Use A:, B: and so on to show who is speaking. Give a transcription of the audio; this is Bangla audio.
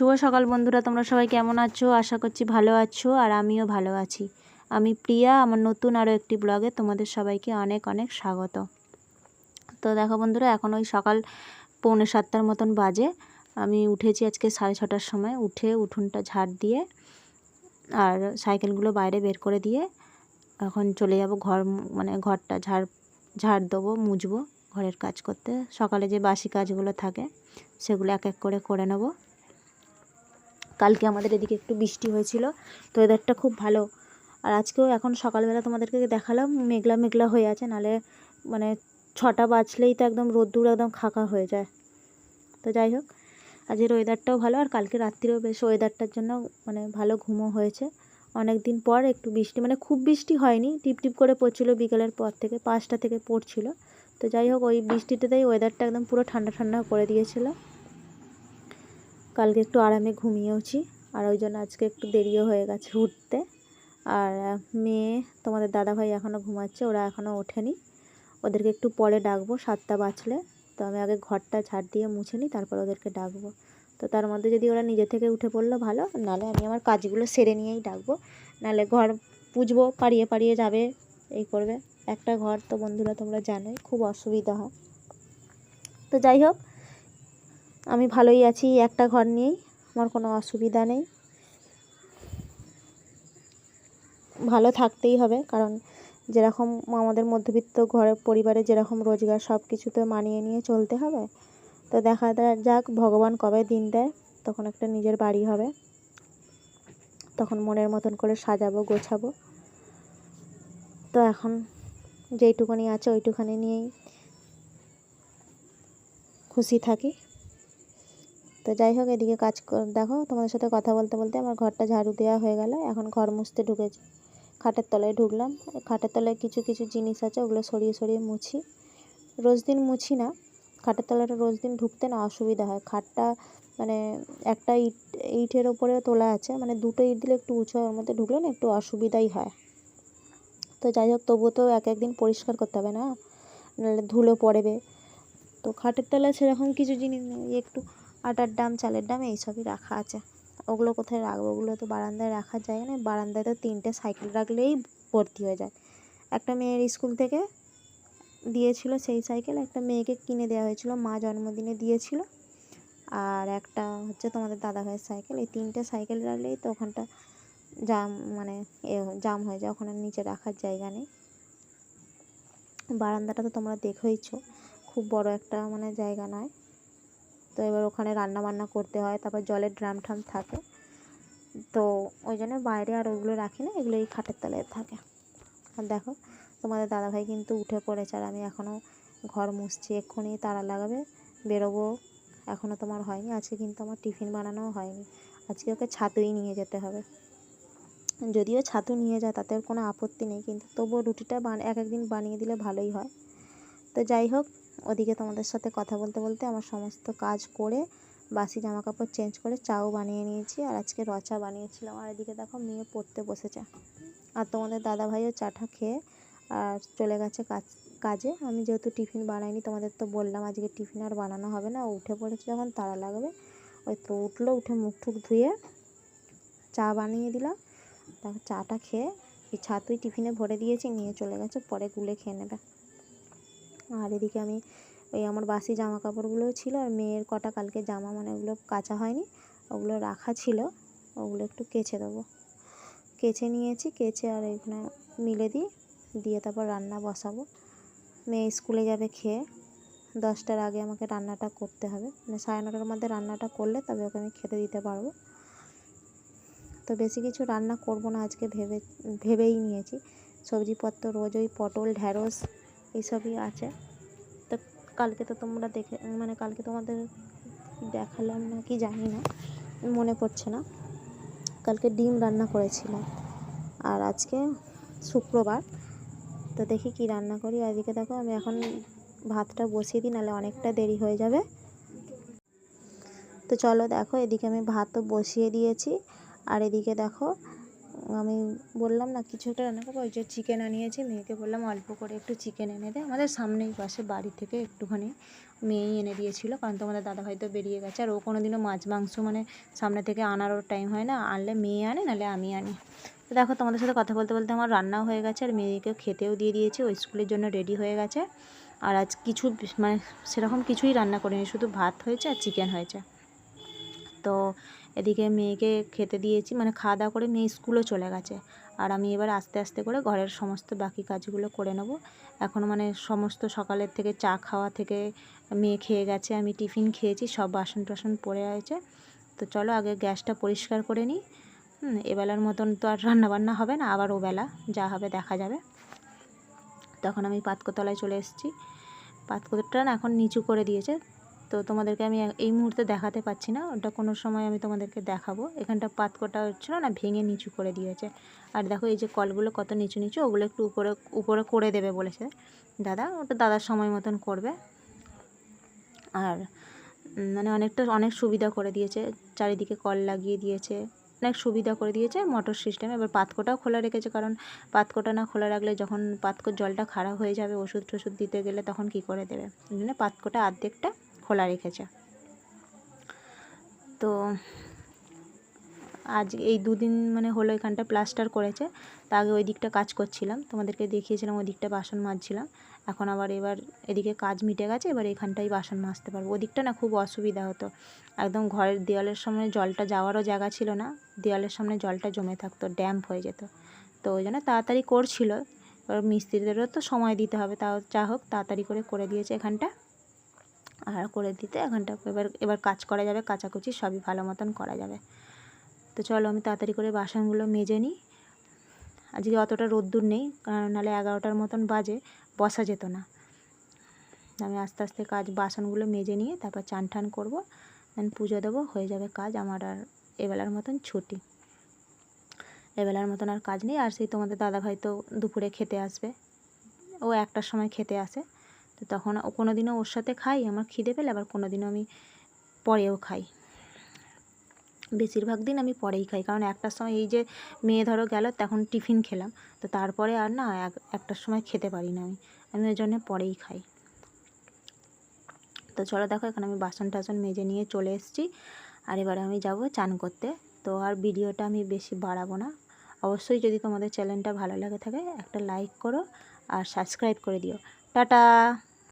A: শুভ সকাল বন্ধুরা, তোমরা সবাই কেমন আছো? আশা করছি ভালো আছো আর আমিও ভালো আছি। আমি প্রিয়া, আমার নতুন আরও একটি ব্লগে তোমাদের সবাইকে অনেক অনেক স্বাগত। তো দেখো বন্ধুরা, এখন ওই সকাল পৌনে সাতটার মতন বাজে। আমি উঠেছি আজকে সাড়ে ছটার সময়, উঠে উঠোনটা ঝাড় দিয়ে আর সাইকেলগুলো বাইরে বের করে দিয়ে এখন চলে যাব ঘর মানে ঘরটা ঝাড় ঝাড় দেবো, মুছবো, ঘরের কাজ করতে। সকালে যে বাসি কাজগুলো থাকে, সেগুলো এক এক করে করে নেব। কালকে আমাদের এদিকে একটু বৃষ্টি হয়েছিল, তো ওয়েদারটা খুব ভালো। আর আজকেও এখন সকালবেলা তোমাদেরকে দেখালাম, মেঘলা মেঘলা হয়ে আছে, নালে মানে ছটা বাজলেই তো একদম রোদ্দুর একদম খাকা হয়ে যায়। তো যাই হোক আজের ওয়েদারটাও ভালো, আর কালকে রাত্রিরেও বেশ ওয়েদারটার জন্য মানে ভালো ঘুমও হয়েছে। অনেক দিন পর একটু বৃষ্টি মানে খুব বৃষ্টি হয়নি টিপ টিপ করে পড়ছিলো বিকেলের পর থেকে, পাঁচটা থেকে পড়ছিল। তো যাই হোক, ওই বৃষ্টিটাতেই ওয়েদারটা একদম পুরো ঠান্ডা ঠান্ডা করে দিয়েছিল। কালকে একটু আরামে ঘুমিয়েওছি। আর ওই জন্য আজকে একটু দেরিও হয়ে গেছে উঠতে। আর মেয়ে, তোমাদের দাদাভাই এখনও ঘুমাচ্ছে, ওরা এখনও ওঠেনি। ওদেরকে একটু পরে ডাকবো, সাতটা বাজলে। তো আমি আগে ঘরটা ঝাড় দিয়ে মুছে নিই, তারপর ওদেরকে ডাকবো। তো তার মধ্যে যদি ওরা নিজে থেকে উঠে পড়ল, ভালো। নাহলে আমি আমার কাজগুলো সেরে নিয়েই ডাকবো। নাহলে ঘর পুজবো, পাড়িয়ে পাড়িয়ে যাবে, এই করবে। একটা ঘর তো বন্ধুরা তোমরা জানোই, খুব অসুবিধা হয়। তো যাই হোক আমি ভালোই আছি, একটা ঘর নিয়েই, আমার কোনো অসুবিধা নেই। ভালো থাকতেই হবে, কারণ যেরকম আমাদের মধ্যবিত্ত ঘরের পরিবারে যেরকম রোজগার সব কিছুতে মানিয়ে নিয়ে চলতে হবে। তো দেখা যাক, ভগবান কবে দিন দেয়, তখন একটা নিজের বাড়ি হবে। তখন মনের মতন করে সাজাবো, গোছাবো। তো এখন যেইটুখানি আছে, ওইটুখানি নিয়েই খুশি থাকি। তো যাই হোক, এদিকে কাজ দেখো, তোমাদের সাথে কথা বলতে বলতে আমার ঘরটা ঝাড়ু দেওয়া হয়ে গেল। এখন ঘর মুছতে ঢুকেছি। খাটের তলায় ঢুকলাম। খাটের তলায় কিছু কিছু জিনিস আছে, ওগুলো সরিয়ে সরিয়ে মুছি। রোজ দিন মুছি না। খাটের তলাটা রোজ দিন ঢুকতে না অসুবিধা হয়। খাটটা মানে একটা ইট, ইটের ওপরে তোলা আছে। মানে দুটো ইট দিলে একটু উঁচু ওর মধ্যে ঢুকলে না একটু অসুবিধাই হয়। তো যাই হোক, তবুও তো এক একদিন পরিষ্কার করতে হবে না। নাহলে ধুলো পড়বে। তো খাটের তলায় সেরকম কিছু জিনিস নেই। একটু আটার ডাম চালের ডাম এইসবই রাখা আছে। ওগুলো কোথায় রাখব? ওগুলো তো বারান্দায় রাখা যায় না। বারান্দায় তো তিনটে সাইকেল রাখলেই ভর্তি হয়ে যায়। একটা মেয়ের স্কুল থেকে দিয়েছিল সেই সাইকেল, একটা মেয়েকে কিনে দেওয়া হয়েছিল, মা জন্মদিনে দিয়েছিল। আর একটা হচ্ছে তোমাদের দাদা ভাইয়ের সাইকেল। এই তিনটে সাইকেল রাখলেই তো ওখানটা জাম মানে এ, জাম হয়ে যায়। ওখানে নিচে রাখার জায়গা নেই। বারান্দাটা তো তোমরা দেখেইছো। খুব বড় একটা মানে জায়গা নয়। তো এবার ওখানে রান্না বান্না করতে হয়, তারপর জলের ড্রাম ট্রাম থাকে। তো ওই জন্য বাইরে আর ওগুলো রাখি না, এগুলো এই খাটের তলায় থাকে। আর দেখো, তোমাদের দাদাভাই কিন্তু উঠে পড়েছে আর আমি এখনও ঘর মুছছি, এক্ষুনি তারা লাগাবে, বেরোবো। এখনও তোমার হয়নি, আজকে কিন্তু আমার টিফিন বানানোও হয়নি। আজকে ওকে ছাতুই নিয়ে যেতে হবে। যদিও ছাতু নিয়ে যায়, তাতে কোনো আপত্তি নেই, কিন্তু তবুও রুটিটা বান এক একদিন বানিয়ে দিলে ভালোই হয়। তো যাই হোক ওদিকে তোমাদের সাথে কথা বলতে বলতে আমার সমস্ত কাজ করে, বাসি জামা কাপড় চেঞ্জ করে চাও বানিয়ে নিয়েছি আর আজকে রচা বানিয়েছিলাম। আর এদিকে দেখো মেয়ে পড়তে বসেছে। আর তোমাদের দাদা ভাইও চাটা খেয়ে আর চলে গেছে কাজ, কাজে। আমি যেহেতু টিফিন বানাইনি, তোমাদের তো বললাম আজকে টিফিন আর বানানো হবে না। উঠে পড়েছে যখন, তারা লাগবে। ওই তো উঠল, উঠে মুখ টুক ধুয়ে চা বানিয়ে দিলাম তারপর চাটা খেয়ে এই ছাতুই টিফিনে ভরে দিয়েছি, নিয়ে চলে গেছে, পরে গুলে খেয়ে নেবে। আর এদিকে আমি ওই আমার বাসি জামা কাপড়গুলোও ছিল আর মেয়ের কটা কালকে জামা মানে ওগুলো কাচা হয়নি, ওগুলো রাখা ছিল, ওগুলো একটু কেচে দেবো। কেচে নিয়েছি, কেচে আর এখানে মিলে দিই, দিয়ে তারপর রান্না বসাবো। মেয়ে স্কুলে যাবে খেয়ে, দশটার আগে আমাকে রান্নাটা করতে হবে। মানে সাড়ে নটার মধ্যে রান্নাটা করলে তবে ওকে আমি খেতে দিতে পারব। তো বেশি কিছু রান্না করব না, আজকে ভেবে, ভেবেই নিয়েছি। সবজিপত্র, রোজ ওই পটল ঢ্যাঁড়স এইসবই আছে। কালকে তো তোমরা দেখে মানে কালকে তোমাদের দেখালাম না, কি জানি না, মনে পড়ছে না। কালকে ডিম রান্না করেছিলাম। আর আজকে শুক্রবার, তো দেখি কি রান্না করি। আর এদিকে দেখো, আমি এখন ভাতটা বসিয়ে দিই, নাহলে অনেকটা দেরি হয়ে যাবে। তো চলো দেখো, এদিকে আমি ভাতও বসিয়ে দিয়েছি। আর এদিকে দেখো আমি বললাম না, কিছু একটা রান্না করব। ওই যে চিকেন আনিয়েছি, মেয়েকে বললাম অল্প করে একটু চিকেন এনে দে। আমাদের সামনেই পাশে বাড়ি থেকে একটুখানি মেয়েই এনে দিয়েছিল, কারণ তোমাদের দাদাভাই তো বেরিয়ে গেছে। আর ও কোনো দিনও মাছ, মাংস মানে সামনে থেকে আনারও টাইম হয় না। আনলে মেয়ে আনে, নাহলে আমি আনি। তো দেখো, তোমাদের সাথে কথা বলতে বলতে আমার রান্নাও হয়ে গেছে, আর মেয়েকেও খেতেও দিয়ে দিয়েছি। ওই স্কুলের জন্য রেডি হয়ে গেছে। আর আজ কিছু মানে সেরকম কিছুই রান্না করিনি, শুধু ভাত হয়েছে আর চিকেন হয়েছে। তো এদিকে মেয়েকে খেতে দিয়েছি মানে খাওয়া দাওয়া করে মেয়ে স্কুলও চলে গেছে। আর আমি এবার আস্তে আস্তে করে ঘরের সমস্ত বাকি কাজগুলো করে নেব। এখন মানে সমস্ত সকালের থেকে চা খাওয়া থেকে মেয়ে খেয়ে গেছে, আমি টিফিন খেয়েছি, সব বাসন টাসন পড়ে আছে। তো চলো আগে গ্যাসটা পরিষ্কার করে নিই। এবেলার মতন তো আর রান্নাবান্না হবে না, আবার ওবেলা, যা হবে দেখা যাবে। তখন আমি পাতকতলায় চলে এসেছি। পাতকোটা না এখন নিচু করে দিয়েছে তো তোমাদেরকে আমি এই মুহূর্তে দেখাতে পাচ্ছি না। ওটা কোনো সময় আমি তোমাদেরকে দেখাবো। এখানটা পাতকোটা হচ্ছিল না, ভেঙে নিচু করে দিয়েছে। আর দেখো এই যে কলগুলো কত নিচু নিচু, ওগুলো একটু উপরে উপরে করে দেবে বলেছে। দাদা, ওটা দাদার সময় মতন করবে। আর মানে অনেকটা, অনেক সুবিধা করে দিয়েছে। চারিদিকে কল লাগিয়ে দিয়েছে। অনেক সুবিধা করে দিয়েছে মোটর সিস্টেম এবার পাতকোটাও খোলা রেখেছে, কারণ পাতকোটা না খোলা রাখলে যখন পাতকোর জলটা খারাপ হয়ে যাবে ওষুধ টষুধ দিতে গেলে তখন কি করে দেবে? ওই জন্য পাতকোটা অর্ধেকটা খোলা রেখেছে। তো আজ এই দুদিন মানে হলো এখানটা প্লাস্টার করেছে। তা আগে ওই দিকটা কাজ করছিলাম, তোমাদেরকে দেখিয়েছিলাম, ওই দিকটা বাসন মাজছিলাম। এখন আবার এবার এদিকে কাজ মিটে গেছে, এবার এখানটাই বাসন মাজতে পারব। ওদিকটা না খুব অসুবিধা হতো। একদম ঘরের দেওয়ালের সামনে জলটা যাওয়ারও জায়গা ছিল না, দেওয়ালের সামনে জলটা জমে থাকতো, ড্যাম্প হয়ে যেত। তো ওই জন্য তাড়াতাড়ি করছিল। এবার মিস্ত্রিদেরও তো সময় দিতে হবে, তাও যা হোক তাড়াতাড়ি করে করে দিয়েছে এখানটা। আর করে দিতে এখানটা এবার এবার কাজ করা যাবে, কাচাকুচি সবই ভালো মতন করা যাবে। তো চলো আমি তাড়াতাড়ি করে বাসনগুলো মেজে নিই। আজকে অতটা রোদ্দুর নেই, কারণ নাহলে এগারোটার মতন বাজে, বসা যেত না। আমি আস্তে আস্তে কাজ, বাসনগুলো মেজে নিয়ে তারপর চান টান করব দেন পুজো দেবো, হয়ে যাবে কাজ, আমার আর এবেলার মতন ছুটি। এবেলার মতন আর কাজ নেই, আর সেই তোমাদের দাদাভাই তো দুপুরে খেতে আসবে। ও একটার সময় খেতে আসে। তো তখন কোনো দিনও ওর সাথে খাই, আমার খিদে পেলে আবার কোনো দিনও আমি পরেও খাই। বেশিরভাগ দিন আমি পরেই খাই, কারণ একটার সময় এই যে মেয়ে ধরো গেল, তখন টিফিন খেলাম, তো তারপরে আর না এক একটার সময় খেতে পারি না আমি আমি ওই জন্য পরেই খাই। তো চলো দেখো, এখন আমি বাসন টাসন মেজে নিয়ে চলে এসেছি, আর এবারে আমি যাব চান করতে, তো আর ভিডিওটা আমি বেশি বাড়াবো না। অবশ্যই যদি তোমাদের চ্যানেলটা ভালো লাগে থাকে, একটা লাইক করো আর সাবস্ক্রাইব করে দিও। টাটা!